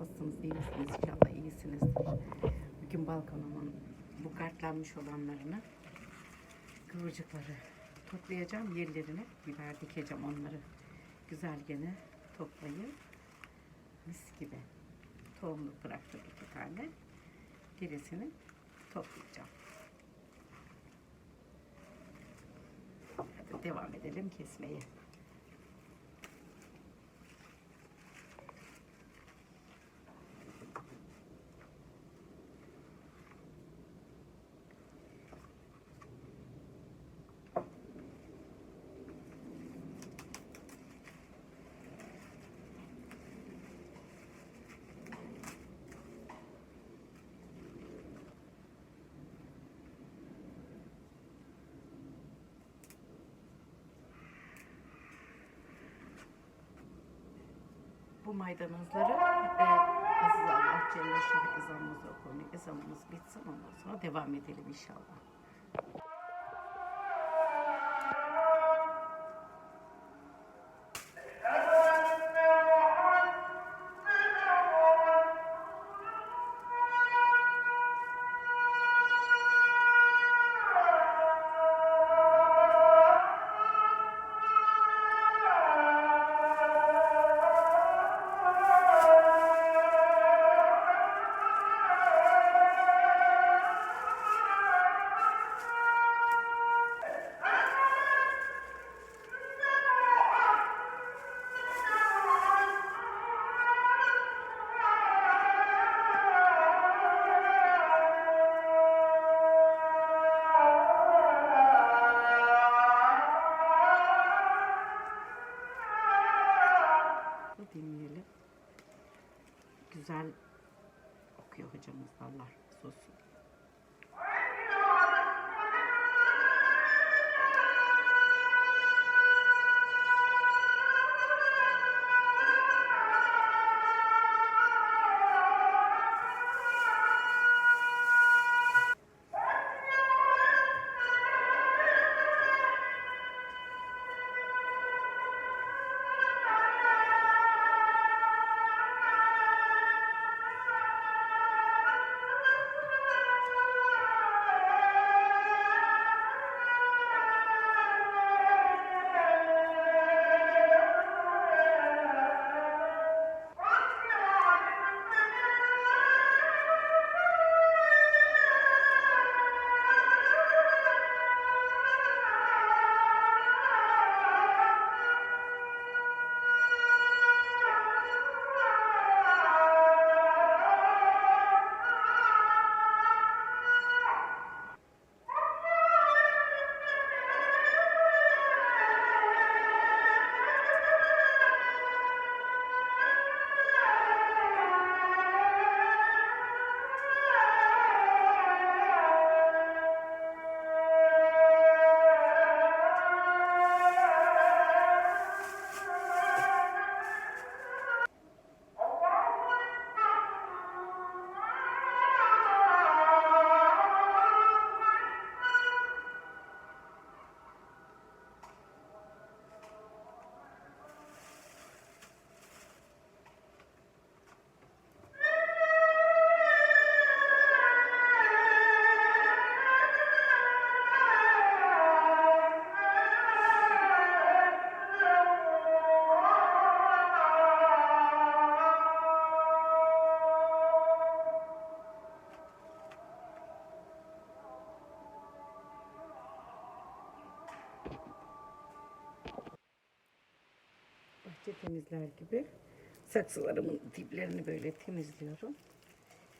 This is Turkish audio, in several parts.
Nasılsınız, iyi misiniz? İnşallah iyisinizdir. Bugün balkonumun bu kartlanmış olanlarını, kıvırcıkları toplayacağım. Yerlerine biber dikeceğim onları. Güzel gene toplayıp mis gibi tohumluk bıraktım iki tane. Gerisini toplayacağım. Hadi devam edelim kesmeye. Bu maydanozları e, Aziz Allah Celle Şah ezanımızı okuyun. Ezanımız bitsin ondan sonra devam edelim inşallah. Bahçe temizler gibi saksılarımın diplerini böyle temizliyorum.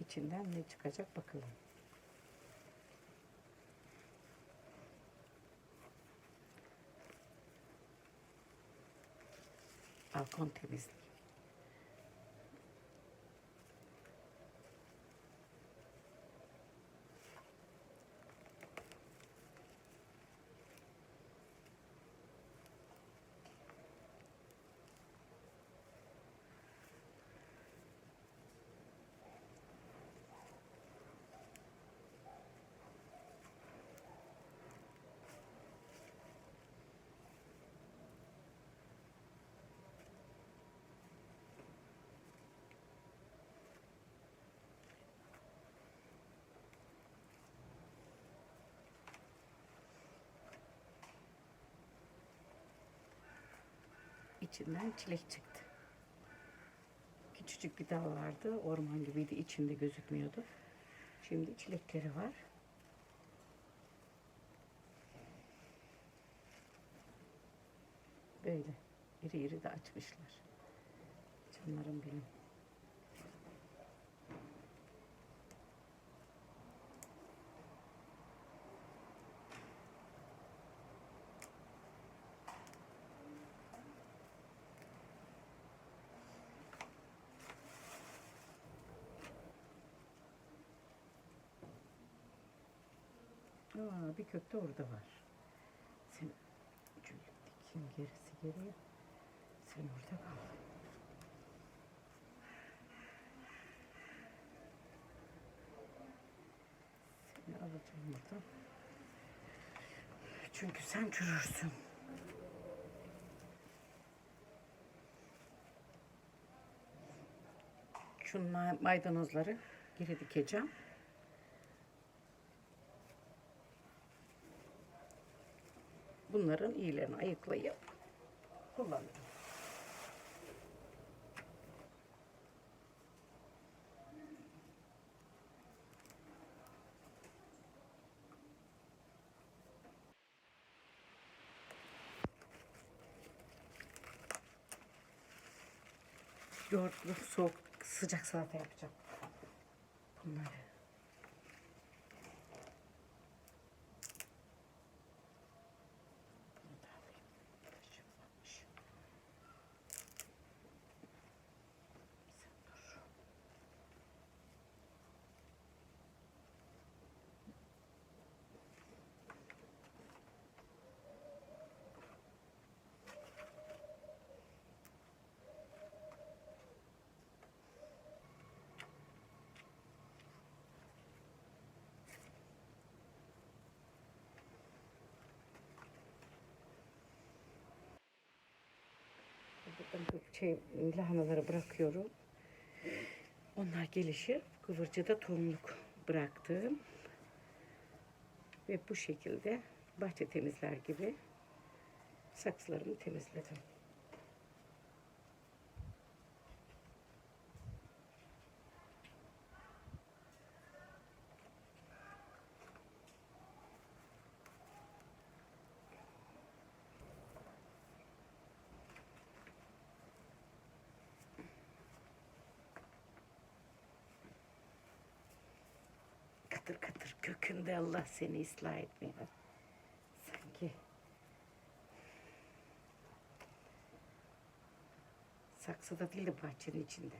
İçinden ne çıkacak bakalım. Balkon temizliği. İçinden çilek çıktı. Küçücük bir dal vardı. Orman gibiydi. içinde gözükmüyordu. Şimdi çilekleri var. Böyle. İri iri de açmışlar. Canlarım benim. Aa, bir kök de orada var. Sen dikeyim gerisi geriye. Sen orada kal. Seni alacağım buradan. Çünkü sen çürürsün. Şu ma- maydanozları geri dikeceğim. Bunların iyilerini ayıklayıp kullanıyorum. Yoğurtlu soğuk sıcak salata yapacağım. Bunları. Şey, lahanaları bırakıyorum. Onlar gelişir. Kıvırcıda tohumluk bıraktım. Ve bu şekilde bahçe temizler gibi saksılarımı temizledim. Katır katır kökünde Allah seni ıslah etmiyor. Sanki saksıda değil de bahçenin içinde.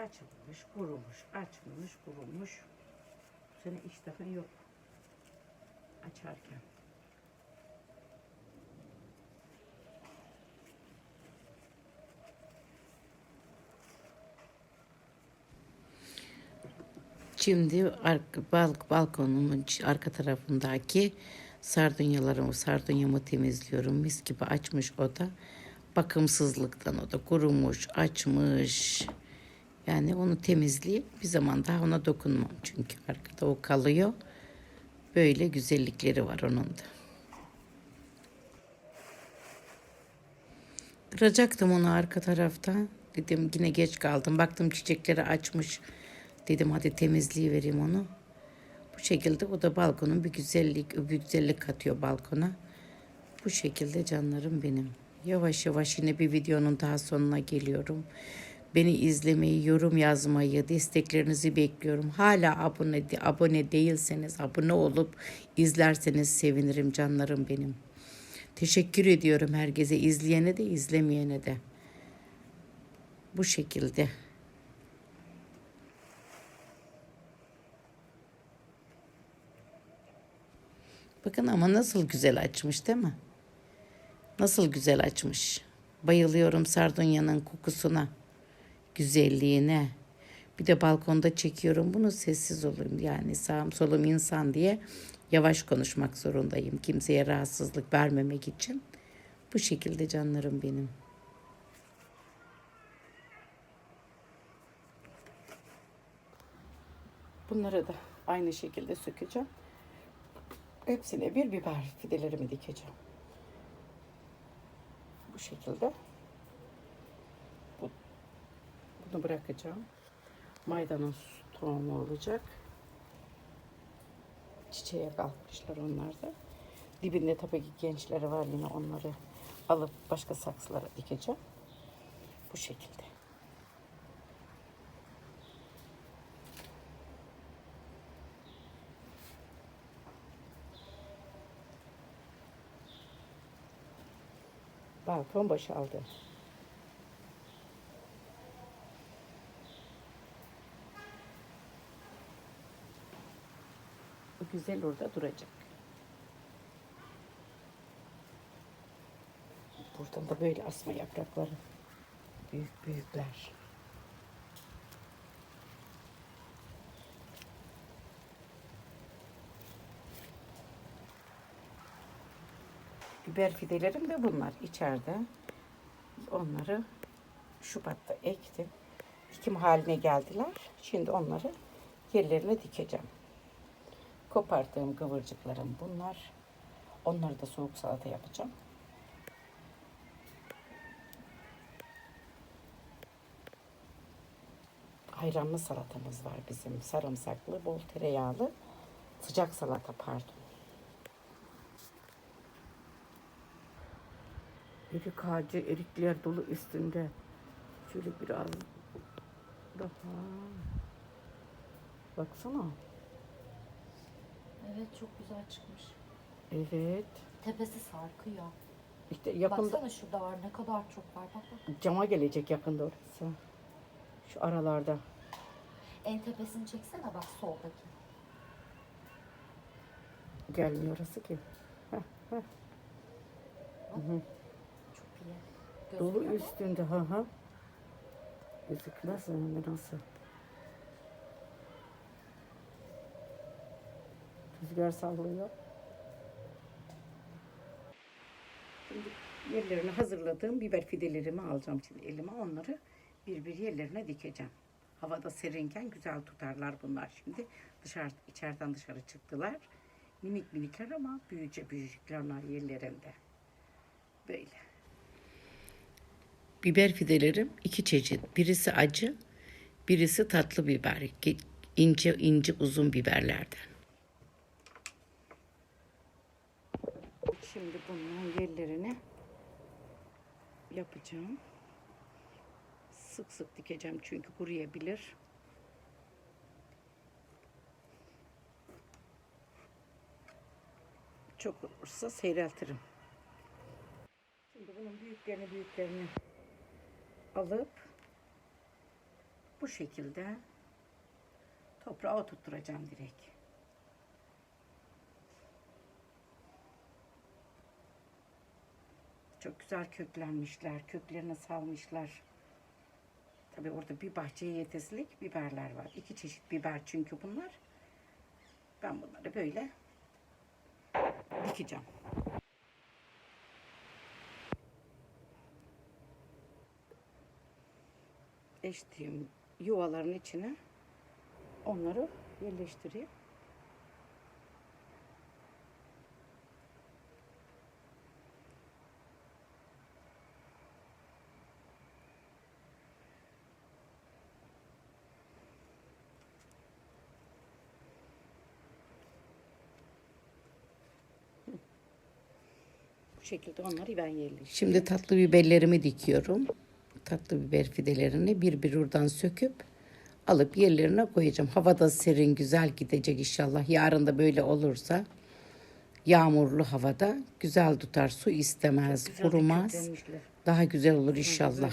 Açılmış, kurumuş, açmış, kurumuş. Bu sene iştahın yok. Açarken. Şimdi arka, balk, balkonumun arka tarafındaki sardunyalarımı, sardunyamı temizliyorum. Mis gibi açmış o da. Bakımsızlıktan o da kurumuş, açmış. Yani onu temizleyip bir zaman daha ona dokunmam. Çünkü arkada o kalıyor. Böyle güzellikleri var onun da. Kıracaktım onu arka tarafta. Dedim yine geç kaldım. Baktım çiçekleri açmış. Dedim hadi temizliği vereyim onu. Bu şekilde o da balkonun bir güzellik, bir güzellik katıyor balkona. Bu şekilde canlarım benim. Yavaş yavaş yine bir videonun daha sonuna geliyorum. Beni izlemeyi, yorum yazmayı, desteklerinizi bekliyorum. Hala abone abone değilseniz, abone olup izlerseniz sevinirim canlarım benim. Teşekkür ediyorum herkese, izleyene de izlemeyene de. Bu şekilde. Bakın ama nasıl güzel açmış değil mi? Nasıl güzel açmış. Bayılıyorum sardunyanın kokusuna, güzelliğine. Bir de balkonda çekiyorum bunu sessiz olayım. Yani sağım solum insan diye yavaş konuşmak zorundayım. Kimseye rahatsızlık vermemek için. Bu şekilde canlarım benim. Bunları da aynı şekilde sökeceğim. Hepsine bir biber fidelerimi dikeceğim. Bu şekilde. Bu, bunu bırakacağım. Maydanoz tohumu olacak. Çiçeğe kalkmışlar onlar da. Dibinde tabii ki gençleri var yine onları alıp başka saksılara dikeceğim. Bu şekilde. Balkon boşaldı. Güzel orada duracak. Buradan da böyle asma yaprakları. Büyük büyükler. Biber fidelerim de bunlar içeride. Onları Şubat'ta ektim. Dikim haline geldiler. Şimdi onları yerlerine dikeceğim. Koparttığım kıvırcıklarım bunlar. Onları da soğuk salata yapacağım. Ayranlı salatamız var bizim. Sarımsaklı, bol tereyağlı. Sıcak salata pardon. Erik ağacı, erikler dolu üstünde. Şöyle biraz daha. Baksana. Evet çok güzel çıkmış. Evet. Tepesi sarkıyor. İşte yakında Baksana şurada var ne kadar çok var bak bak. cama gelecek yakında orası. Şu aralarda. En tepesini çeksene bak soldaki. Gelmiyor orası ki. Çok iyi. Dolu Gözüküyor mu? üstünde ha ha. Gözükmez mi nasıl? Rüzgar sallıyor. Şimdi yerlerini hazırladığım biber fidelerimi alacağım şimdi elime onları bir bir yerlerine dikeceğim. Havada serinken güzel tutarlar bunlar şimdi. Dışarı içeriden dışarı çıktılar. Minik minikler ama büyüce büyücükler onlar yerlerinde. Böyle. Biber fidelerim iki çeşit. Birisi acı, birisi tatlı biber. İnce ince uzun biberlerden. Şimdi bunun yerlerini yapacağım. Sık sık dikeceğim çünkü kuruyabilir. Çok olursa seyreltirim. Şimdi bunun büyüklerini büyüklerini alıp bu şekilde toprağa oturtturacağım direkt. Çok güzel köklenmişler, köklerini salmışlar. Tabii orada bir bahçeye yetesilik biberler var. İki çeşit biber çünkü bunlar. Ben bunları böyle dikeceğim. eştiğim yuvaların içine onları yerleştireyim. Şekilde onları ben yerleştireyim. Şimdi tatlı biberlerimi dikiyorum tatlı biber fidelerini bir bir oradan söküp alıp yerlerine koyacağım. Havada serin güzel gidecek inşallah. Yarın da böyle olursa yağmurlu havada güzel tutar. Su istemez, kurumaz. Daha güzel olur inşallah.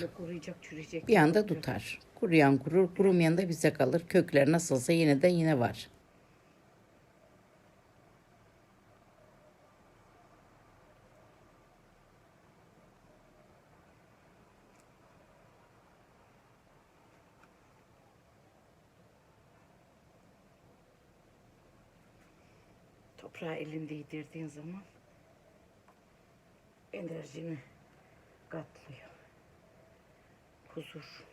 Bir anda tutar. Kuruyan kurur, kurumayan da bize kalır. Kökler nasılsa yine de yine var. Toprağa elinde yedirdiğin zaman enerjini katlıyor. Huzur.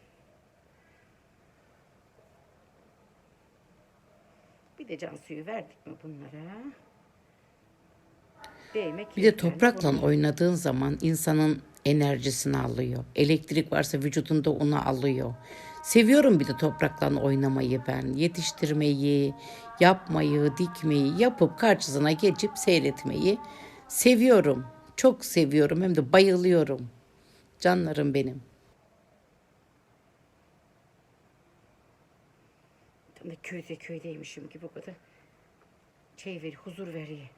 Bir de can suyu verdik mi bunlara? Değmek Bir de toprakla Bunlar- oynadığın zaman insanın enerjisini alıyor. Elektrik varsa vücudunda onu alıyor. Seviyorum bir de toprakla oynamayı ben. Yetiştirmeyi, yapmayı, dikmeyi, yapıp karşısına geçip seyretmeyi seviyorum. Çok seviyorum hem de bayılıyorum. Canlarım benim. Tam köyde köydeymişim gibi bu kadar. Şey ver, huzur veriyor.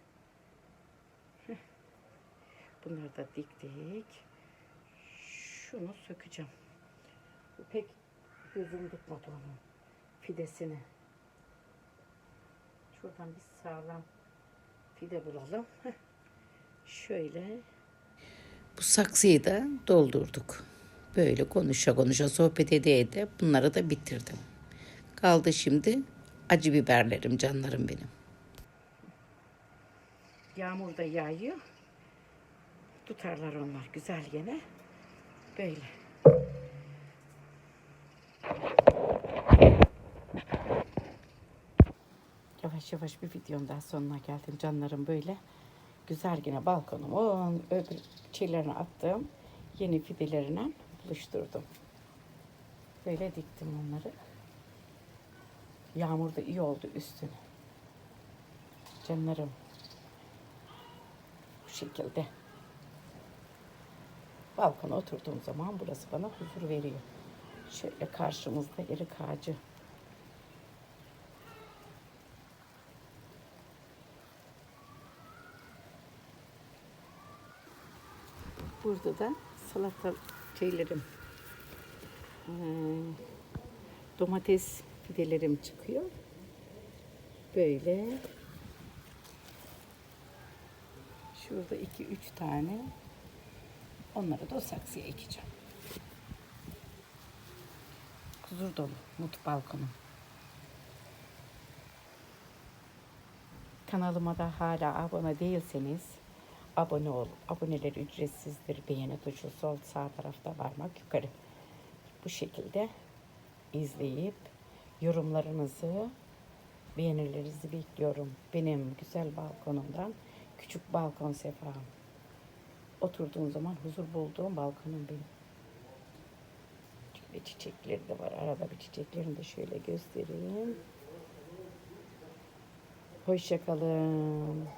Bunları da diktik. Şunu sökeceğim. Bu pek gözüm tutmadı onun fidesini. Şuradan bir sağlam fide bulalım. Heh. Şöyle Bu saksıyı da doldurduk. Böyle konuşa konuşa sohbet ede ede bunları da bitirdim. Kaldı şimdi acı biberlerim canlarım benim. Yağmur da yağıyor. Tutarlar onlar güzel gene. Böyle. Yavaş yavaş bir videonun daha sonuna geldim canlarım böyle. Güzel gene balkonumun öbür şeylerine attım. Yeni fidelerine buluşturdum. Böyle diktim onları. Yağmur da iyi oldu üstüne. Canlarım bu şekilde. Balkona oturduğum zaman burası bana huzur veriyor. Şöyle karşımızda erik ağacı. Burada da salata şeylerim, domates fidelerim çıkıyor. Böyle Şurada iki üç tane. Onları da saksıya ekeceğim. Huzur dolu mutlu balkonum. Kanalıma da hala abone değilseniz abone ol. Aboneler ücretsizdir. Beğeni tuşu sol sağ tarafta varmak yukarı. Bu şekilde izleyip yorumlarınızı beğenilerinizi bekliyorum. Benim güzel balkonumdan küçük balkon sefam. Oturduğum zaman huzur bulduğum balkonum benim. Şöyle çiçekleri de var. Arada bir çiçeklerini de şöyle göstereyim. Hoşçakalın.